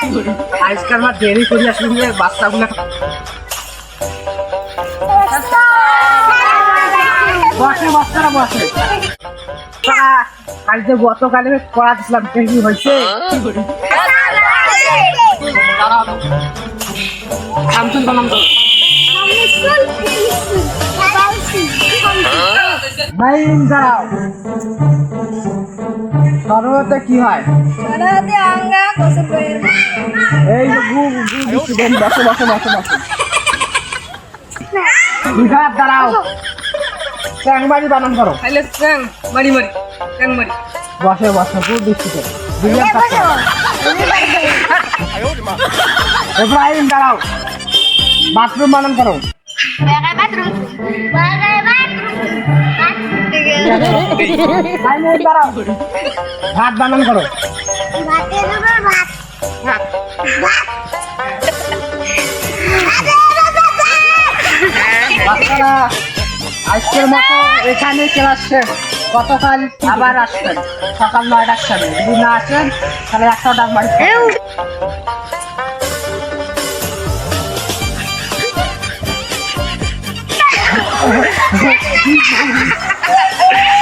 আজকাল আমার দেরি করি আসলে বাচ্চাগুলো। বসে বাচ্চারা বসে। কাল যে গতকালে পড়া দিছিলাম কি হয়েছে? বানাম তো মাইন কি হয়? এই গু গু দিচ্ছি দেন বসে বসে বসে বসে। বিঘাত দাঁড়াও। ট্যাংবাড়ি বানান করো। তাহলে চ্যাং মারি মারি চ্যাং মারি বসে বসে গু দিচ্ছি তো বিঘাত থাকতে দাঁড়াও। বাথরুম বানান করো। দাঁড়াও ভাত বানান করো। আজকের মতো এখানে ক্লাস শেষ। গতকাল আবার আসবেন। সকাল নয়টার সময়। যদি না আসেন, তাহলে একটা ডাক বাড়ি Yeah.